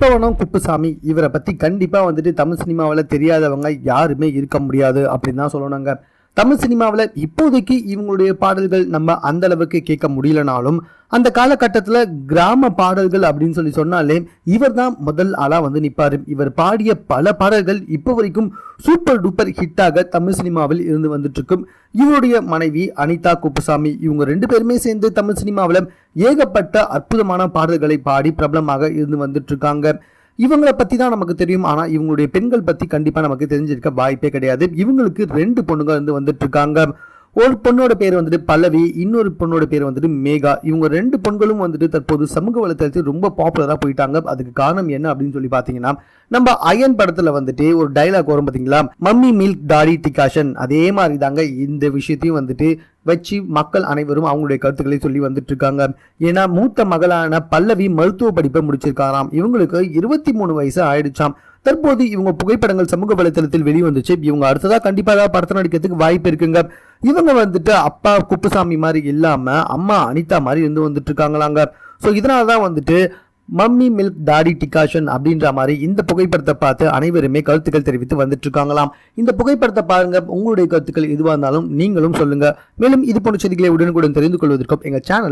புஷ்பவனம் குப்புசாமி இவரை பற்றி கண்டிப்பாக வந்துட்டு தமிழ் சினிமாவில் தெரியாதவங்க யாருமே இருக்க முடியாது அப்படின்னு தான் சொல்லணுங்க. தமிழ் சினிமாவில் இப்போதைக்கு இவங்களுடைய பாடல்கள் நம்ம அந்த அளவுக்கு கேட்க முடியலனாலும் அந்த காலகட்டத்தில் கிராம பாடல்கள் அப்படின்னு சொல்லி சொன்னாலே இவர் தான் முதல் ஆளாக வந்து நிற்பார் இவர் பாடிய பல பாடல்கள் இப்போ வரைக்கும் சூப்பர் டூப்பர் ஹிட்டாக தமிழ் சினிமாவில் இருந்து வந்துட்டு இருக்கும் இவருடைய மனைவி அனிதா குப்புசாமி இவங்க ரெண்டு பேருமே சேர்ந்து தமிழ் சினிமாவில் ஏகப்பட்ட அற்புதமான பாடல்களை பாடி பிரபலமாக இருந்து வந்துட்டு இருக்காங்க இவங்களை பற்றி தான் நமக்கு தெரியும். ஆனால் இவங்களுடைய பெண்கள் பற்றி கண்டிப்பாக நமக்கு தெரிஞ்சிருக்க வாய்ப்பே கிடையாது. இவங்களுக்கு ரெண்டு பொண்ணுங்க வந்து வந்துட்டு இருக்காங்க. ஒரு பொண்ணோட பேர் வந்துட்டு பல்லவி இன்னொரு பொண்ணோட பேர் வந்துட்டு மேகா. இவங்க ரெண்டு பெண்களும் வந்துட்டு தற்போது சமூக வலைத்தளத்தில் ரொம்ப பாப்புலராக போயிட்டாங்க. அதுக்கு காரணம் என்ன அப்படின்னு சொல்லி பார்த்தீங்கன்னா நம்ம அயன் படத்தில் வந்துட்டு ஒரு டைலாக் வரும் பார்த்தீங்களா? மம்மி மில்க் டாடி டிகாஷன் அதே மாதிரி தாங்க இந்த விஷயத்தையும் வந்துட்டு வச்சு மக்கள் அனைவரும் அவங்களுடைய கருத்துக்களை சொல்லி வந்துட்டு இருக்காங்க ஏன்னா மூத்த மகளான பல்லவி மருத்துவ படிப்பை முடிச்சிருக்காராம். இவங்களுக்கு இருபத்தி மூணு வயசு ஆயிடுச்சாம். தற்போது இவங்க புகைப்படங்கள் சமூக வலைத்தளத்தில் வெளிவந்துச்சு. இவங்க அடுத்ததாக கண்டிப்பாக படத்தை நடிக்கிறதுக்கு வாய்ப்பு இருக்குங்க. இவங்க வந்துட்டு அப்பா குப்புசாமி மாதிரி இல்லாமல் அம்மா அனிதா மாதிரி இருந்து வந்துட்டு இருக்காங்களாங்க ஸோ இதனால தான் வந்துட்டு மம்மி மில்க் டாடி டிகாஷன் அப்படின்ற மாதிரி இந்த புகைப்படத்தை பார்த்து அனைவருமே கருத்துக்கள் தெரிவித்து வந்துட்டு இருக்காங்களாம் இந்த புகைப்படத்தை பாருங்க உங்களுடைய கருத்துக்கள் எதுவாக இருந்தாலும் நீங்களும் சொல்லுங்க. மேலும் இது போன்ற செய்திகளை உடனுக்குடன் தெரிந்து கொள்வதற்கும் எங்கள் சேனலை